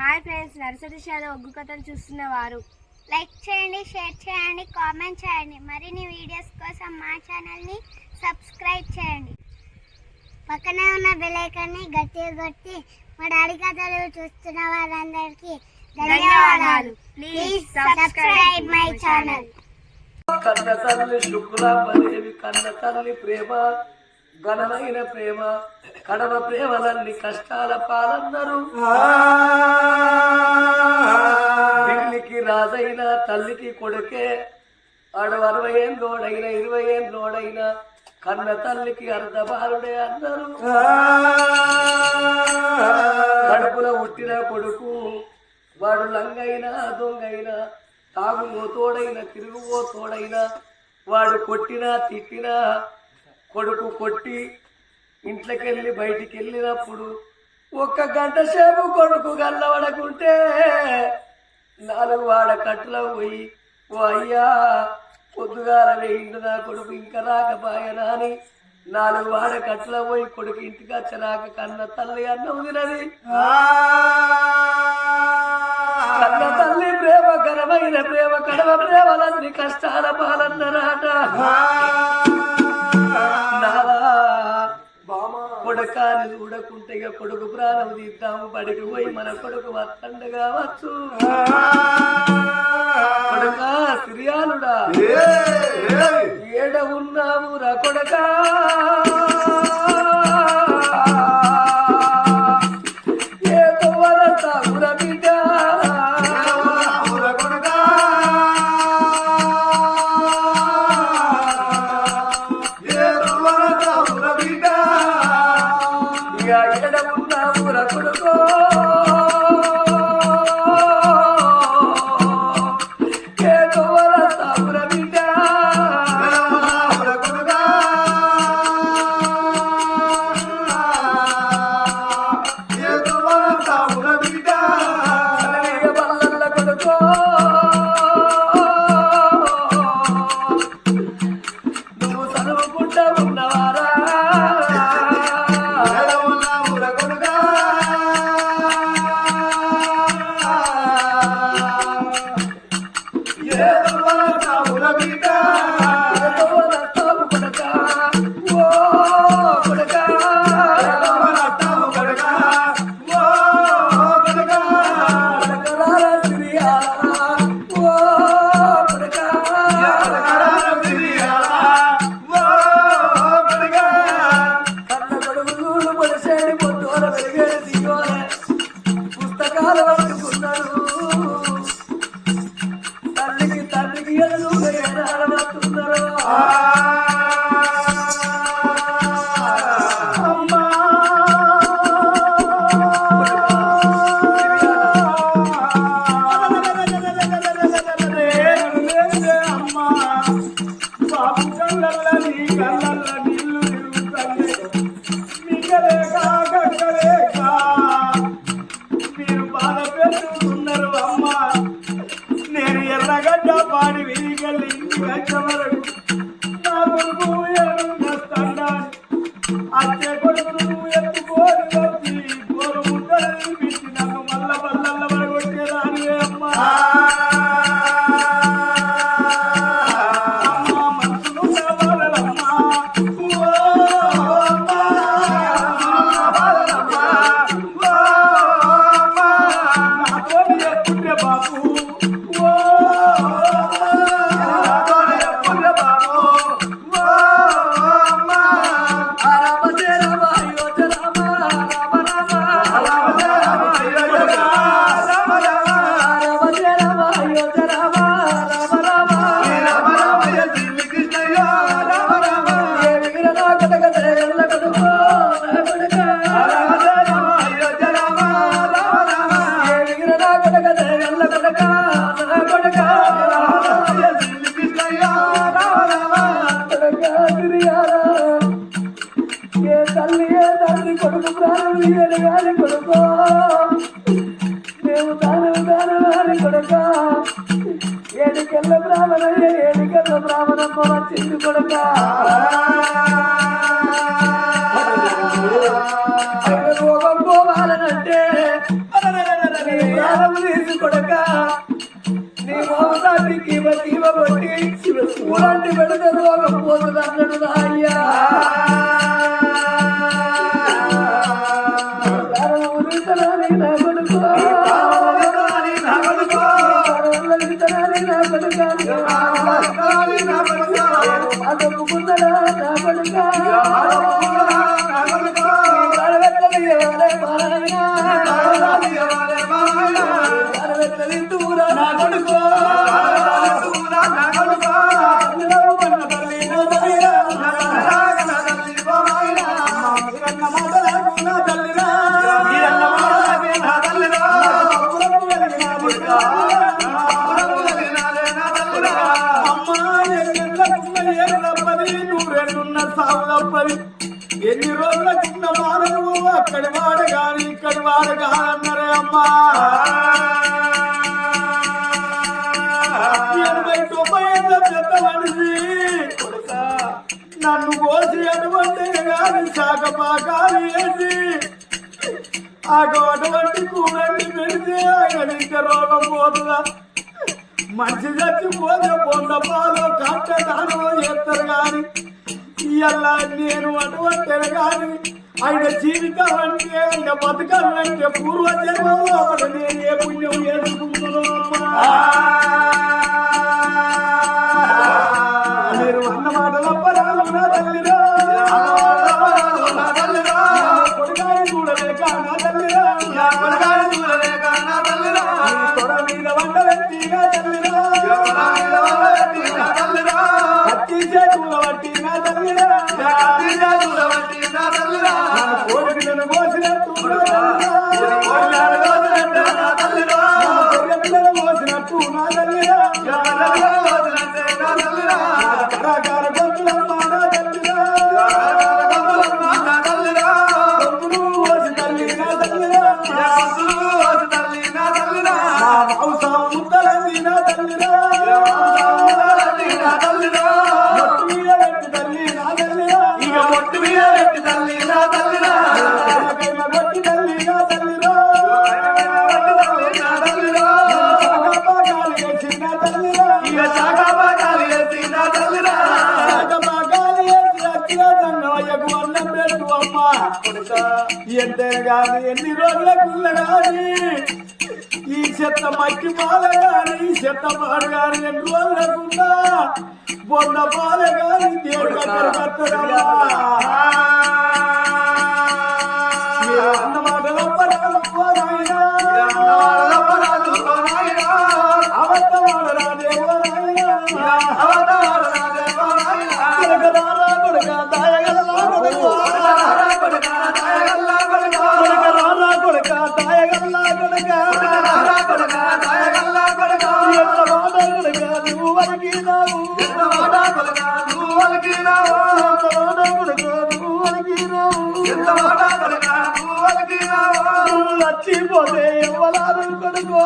Hi friends nursery షాలో ఒగ్గు కథలు చూస్తున్న వారు. లైక్ చేయండి షేర్ చేయండి కామెంట్ చేయండి. మరిన్ని వీడియోస్ కోసం మా ఛానల్ని సబ్స్క్రైబ్ చేయండి. పక్కనే ఉన్న బెల్ ఐకాన్ని గట్టిగా కొట్టి మా డాడీ కథలు చూస్తున్న వారందరికీ ధన్యవాదాలు. ప్లీజ్ సబ్స్క్రైబ్ మై ఛానల్ కన్న తల్లి శుక్లాంబదేవి కన్న తల్లి ప్రేమ ఘనమైన ప్రేమ. కడవ ప్రేమలన్నీ కష్టాల పాలన్నారు. పిల్లికి రాజైన తల్లికి కొడుకే. ఆడు అరవై ఏం లోడైన ఇరవై ఏం లోడైన కన్న తల్లికి అర్ధబాలుడే అన్నారు. కడుపులో పుట్టిన కొడుకు వాడు లంగైనా దొంగైనా తాగుమో తోడైన తిరుగుమో తోడైన వాడు కొట్టినా తిట్టినా కొడుకు కొట్టి ఇంట్లోకెళ్ళి బయటికి వెళ్ళినప్పుడు ఒక్క గంట సేపు కొడుకు గల్లవడకుంటే నాలుగు వాడ కట్టులో పోయి ఓ అయ్యా పొద్దుగాల వేయిండు నా కొడుకు ఇంకా రాకపోయనా అని నాలుగు వాడ కట్టులో పోయి కొడుకు ఇంటికి వచ్చరాక కన్న తల్లి అన్నం తినది. కన్న తల్లి ప్రేమ ఘనమైన ప్రేమ కడవ ప్రేమలన్నీ కష్టాల పాలన్నరాట కొడుకాని చూడకుంటే ఇక కొడుకు ప్రాణం తీద్దాము. బడికి పోయి మన కొడుకు వత్తండగా వచ్చు. కొడుక సిరియాలుడా? ఏడ ఉన్నావు రా కొడకా? వీగల్లి కొడుకు ప్రాణం తీయని కొడుకో. మేము దానం దానం అని ఏడికెళ్ళ బ్రాహ్మణయ్య ఏడికెళ్ళ బ్రాహ్మణమ్మ వచ్చింది కొడక. రోగం పోవాలనంటే కొడక. నీ మోసాన్ని జీవ కొట్టి ఊరంటి పెడితే రోగం పోతుంది అయ్యా నా కొడుకో. ఊరితనాన్ని నా కొడుకో ఎనభై తొంభై ఏళ్ళ పెద్ద మనిషి నన్ను కోసి అటువంటి గాని శాఖ పాకాలు వేసి ఆ అటువంటి కూరండి పెడితే ఆయన ఇంకా రోగం పోతుందా మంచి చచ్చిపోతే పొంద పాలు కట్ట దానం చేస్తారు కానీ ఇవాళ నేను అటువంటి కానీ ఆయన జీవితం అంటే ఆయన బతకాలంటే పూర్వ జన్మంలో ఒకటి నేను ఏ పుణ్యం చేసుకుంటున్నాను తల్లి నా తల్లి. ఎన్ని రోజులకుల్ల గాని ఈ చెత్త మట్టి పాల గాని ఈ చెత్త పాడు గాని ఎన్ని రోజులకున్నా బొంద పాల గాని దేవుడు అన్న వరికినావు నువ్వు కొడుకో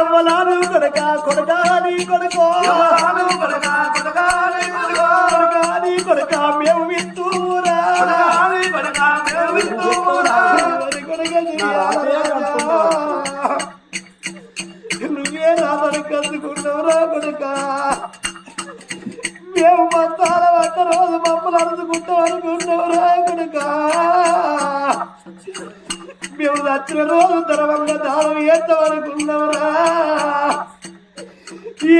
ఎవ్వలారు కొడక కొడక నీ కొడుకో కొడక నీ కొడక మేము విత్తూరా నువ్వే నా కలుసుకున్నావురా కొడుకా మేము మంతాల వంట రోజు మమ్మల్ని అరుచుకుంటాం అనుకున్నావురా కొడుక మేము నచ్చిన రోజు ధర్మంగా దానం చేద్దాం అనుకున్నావురా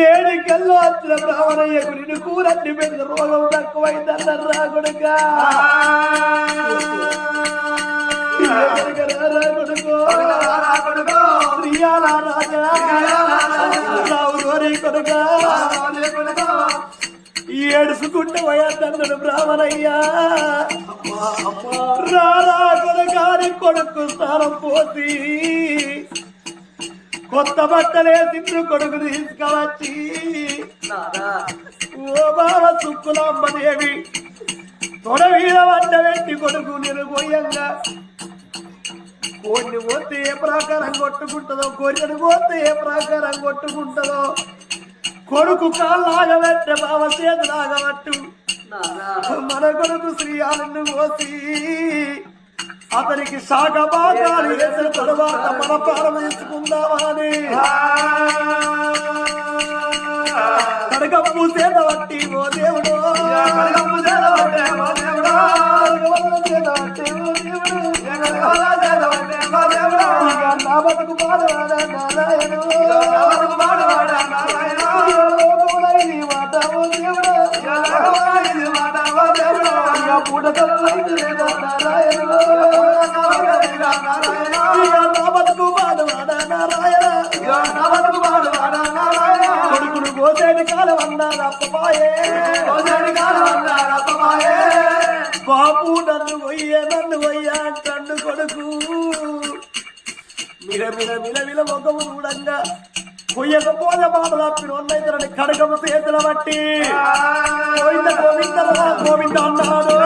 ఏడికెళ్ళో వచ్చిన బ్రాహ్మణయ్యకు నిన్ను కూరట్టి పెద్ద రోగం తక్కువైందన్నారా కొడుక. కొడుకో. రాజా కొడుక. ఏడుచుకుంటూ పోయాదన్నాడు బ్రాహ్మణయ్యా. రారా కొడుకాని కొడుకు స్థానం పోసి కొత్త బట్టలే తిండు కొడుకు తీసుకువచ్చి ఓ బావ సుక్కులమ్మదేవి తొడవీల వంట పెట్టి కొడుకు నేను పోయంగా. కోడిని పోతే ఏ ప్రాకారం కొట్టుకుంటుందో కోరికను పోతే ఏ ప్రాకారం కొట్టుకుంటుందో కొడుకు కాళ్ళాగబెట్టే బావ చేతులాగబట్టు మన కొడుకు శ్రీ ఆనందు కోసి అతనికి శాఖ భాగాలు వేసిన తర్వాత మన ప్రారంభించుకుందామని కడగప్పు చేత బట్టి ఓ దేవుడు. కడగప్పు చేత ఓ దేవుడు. చేత ఓ దేవుడు. బాబు నన్ను పోయ్యే నన్ను పోయ్యా అంటాడు కొడుకు. మిల మిల మిల మిల ముఖము చూడంగా కొయ్యకపోతే మాట తప్పిన ఉన్నైతరని కడకము చేతుల బట్టి. గోవింద గోవింద గోవింద అన్నాడు.